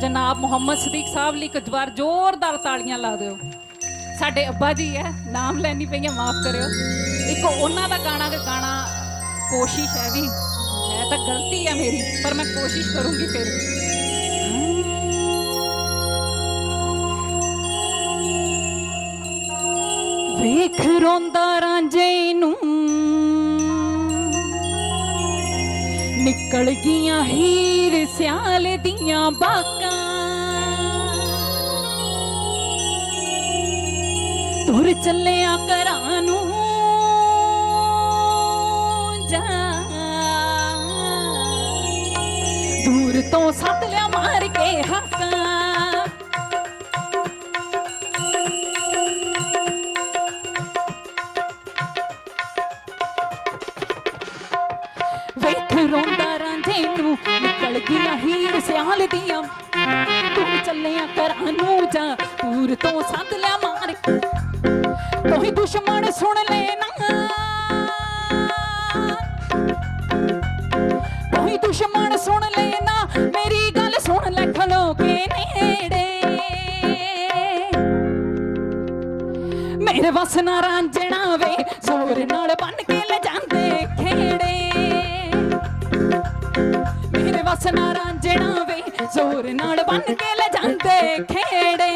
ਜਨਾਬ ਮੁਹੰਮਦ ਸਦੀਕ ਸਾਹਿਬ ਲਈ ਇੱਕ ਵਾਰ ਜ਼ੋਰਦਾਰ ਤਾਲੀਆਂ ਲਾ ਦਿਓ। ਸਾਡੇ ਅੱਬਾ ਜੀ ਹੈ, ਨਾਮ ਲੈਣੀ ਪਈਆਂ, ਮਾਫ ਕਰਿਓ। ਇੱਕ ਉਹਨਾਂ ਦਾ ਗਾਣਾ ਗਾਣਾ ਕੋਸ਼ਿਸ਼ ਹੈ ਵੀ। ਹੈ ਤਾਂ ਗਲਤੀ ਹੈ ਮੇਰੀ, ਪਰ ਮੈਂ ਕੋਸ਼ਿਸ਼ ਕਰੂੰਗੀ ਫਿਰ। ਵੀ ਵੇਖ ਰੋਂਦਾ ਰਾਂਝੇ ਨਿਕਲ ਗਈਆਂ ਹੀਰ ਸਿਆਲ ਦੀਆਂ ਬਾਕਾਂ। ਤੁਰ ਚੱਲਿਆ ਘਰਾਂ ਨੂੰ ਜਾ। ਦੂਰ ਤੋਂ ਸੱਦ ਲਿਆ ਮਾਰ ਕੇ ਹੱਕਾਂ ਨਿਕਲ ਹੀਰ ਸਿਆਲ ਦੀਆਂ। ਤੂੰ ਚੱਲਿਆ ਘਰਾਂ ਨੂੰ ਜਾ ਦੂਰ ਤੋਂ ਸੱਦ ਲਿਆ ਮਾਰ। ਕੋਈ ਦੁਸ਼ਮਣ ਸੁਣ ਲੈਣਾ। ਕੋਈ ਦੁਸ਼ਮਣ ਸੁਣ ਲੈਣਾ। ਮੇਰੀ ਗੱਲ ਸੁਣ ਲੈ ਖਲੋ ਕੇ ਨੇੜੇ। ਮੇਰੇ ਵਸ ਨਾ ਰਾਂਝਣਾ ਵੇ, ਜ਼ੋਰ ਨਾਲ ਬੰਨ ਕੇ ਮੇਰੇ ਵਸ ਨਾ ਰਾਂਝਣਾ ਵੇ ਜ਼ੋਰ ਨਾਲ ਬੰਨ ਕੇ ਲੈ ਜਾਂਦੇ ਖੇੜੇ।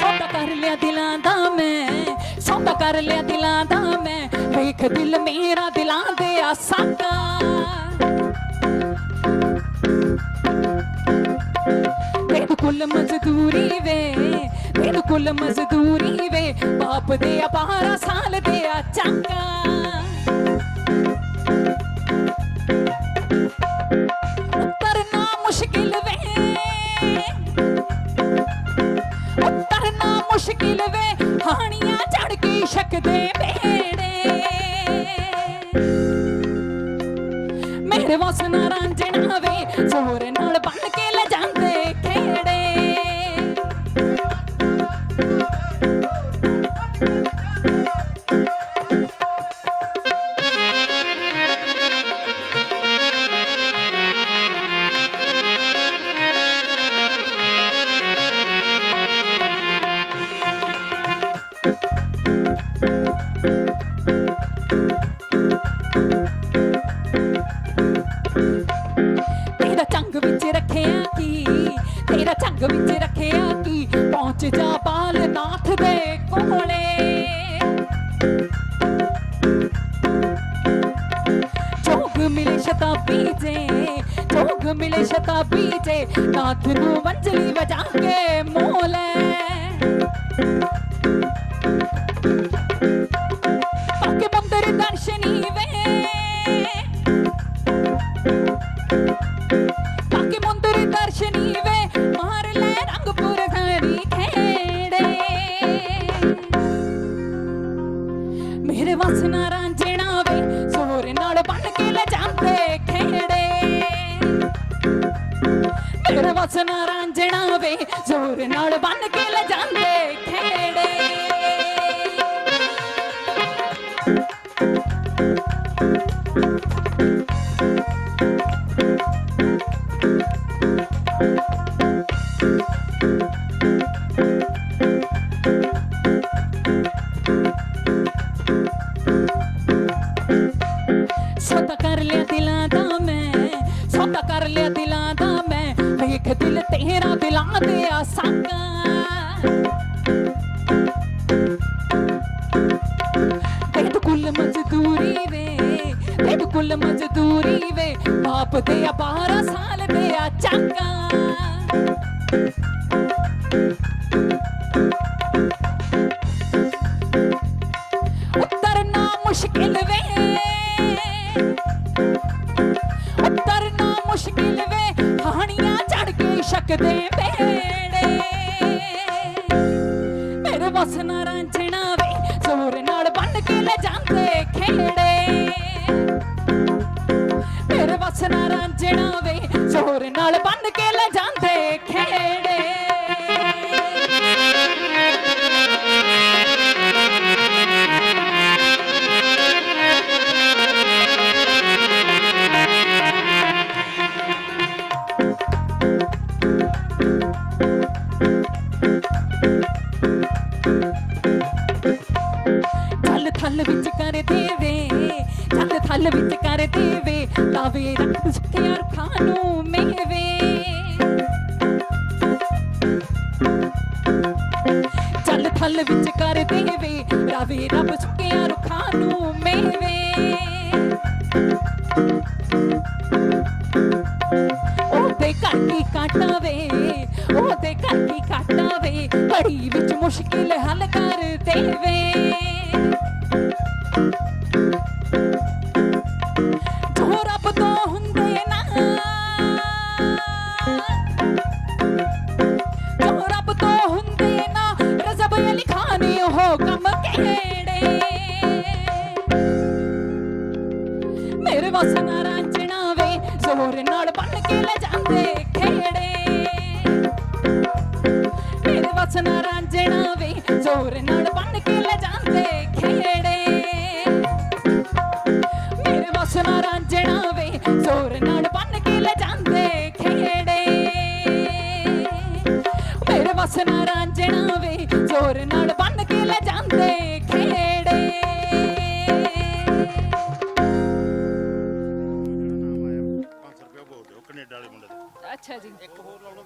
ਸੌਦਾ ਕਰ ਲਿਆ ਦਿਲਾਂ ਦਾ ਮੈਂ, ਸੌਦਾ ਕਰ ਲਿਆ ਦਿਲਾਂ ਦਿਲ ਮੇਰਾ ਦਿਲਾਂ ਦੇ ਆਸਾਕਾ ਬਿਲਕੁਲ ਮਜ਼ਦੂਰੀ ਵੇ ਬਿਲਕੁਲ ਮਜ਼ਦੂਰੀ ਵੇ, ਬਾਪ ਦੇ ਆ 12 ਸਾਲ ਦੇ ਆ ਚਾਕਾ ਮੁਸ਼ਕਿਲ ਵੇ। ਮੁਸ਼ਕਿਲ ਵੇ, ਹਾਣੀਆਂ ਚੜ ਕੇ ਛਕਦੇ ਮੇਰੇ ਵਸ ਨਾ ਰਾਂਝਣਾ ਵੇ ਜ਼ੋਰ ਨਾਲ ਬੰਨ ਕੇ ਲੈ ਜਾਂਦੇ। का पीछे काथ नु मंजली बजा के मुंह ਮੇਰੇ ਵਸ ਨਾ ਰਾਂਝਣਾ ਵੇ ਜ਼ੋਰ ਨਾਲ ਬੰਨ ਕੇ ਲੈ ਜਾਂਦੇ ਖੇੜੇ। ਸੌਦਾ ਕਰ ਲਿਆ ਦਿਲਾਂ ਦਾ ਮੈਂ, ਸੌਦਾ ਕਰ ਲਿਆ ਦਿਲਾਂ ਦਾ ਵੇਖ ਦਿਲ ਤੇਰਾ ਦਿਲਾਂ ਦੇ ਆਸਾਕਾਂ ਬਿਲਕੁਲ ਮਜ਼ਦੂਰੀ ਵੇ ਬਿਲਕੁਲ ਮਜ਼ਦੂਰੀ ਵੇ, ਬਾਪ ਦੇ ਆ 12 ਸਾਲ ਦੇ ਆ ਚਾਕਾਂ। ਵਸ ਨਾ ਨਾਲ ਬੰਨ ਕੇ ਲੈ ਜਾਂਦੇ ਖੇੜੇ। ਮੇਰੇ ਵਸ ਨਾ ਵੇ ਜ਼ੋਰ ਨਾਲ ਬੰਨ ਕੇ ਲੈ ਜਾਂਦੇ ਖੇੜੇ। ਦੇਵੇ ਰਾਵੇ ਰੱਬ ਸੁੱਕਿਆ ਰੁੱਖਾਂ ਨੂੰ ਮੇਵੇ। ਉਹਦੇ ਘਰ ਕੀ ਕਾਟਾ ਵੇ, ਉਹਦੇ ਘਰ ਕੀ ਕਾਟਾ ਵੇ ਬੜੀ ਵਿੱਚ ਮੁਸ਼ਕਿਲ ਹੱਲ ਕਰ ਦੇਵੇ। ਮੇਰੇ ਵਸ ਰਾਂਝਣਾ ਵੇ ਜ਼ੋਰ ਨਾਲ ਬੰਨ ਕੇ ਲੈ ਜਾਂਦੇ ਖੇੜੇ। ਮੇਰੇ ਵਸ ਰਾਂਝਣਾ ਵੇ ਜ਼ੋਰ ਨਾਲ ਬੰਨ ਕੇ ਲੈ ਜਾਂਦੇ ਖੇੜੇ। ਮੇਰੇ ਵਸ ਰਾਂਝਣਾ ਵੇ ਜ਼ੋਰ ਨਾਲ ਬੰਨ ਕੇ ਲੈ ਜਾਂਦੇ ਖੇੜੇ। ਮੇਰੇ ਵਸ ਰਾਂਝਣਾ ਵੇ ਜ਼ੋਰ ਨਾਲ ਅੱਛਾ ਜੀ। ਇੱਕ ਹੋਰ ਲਾਉਣਾ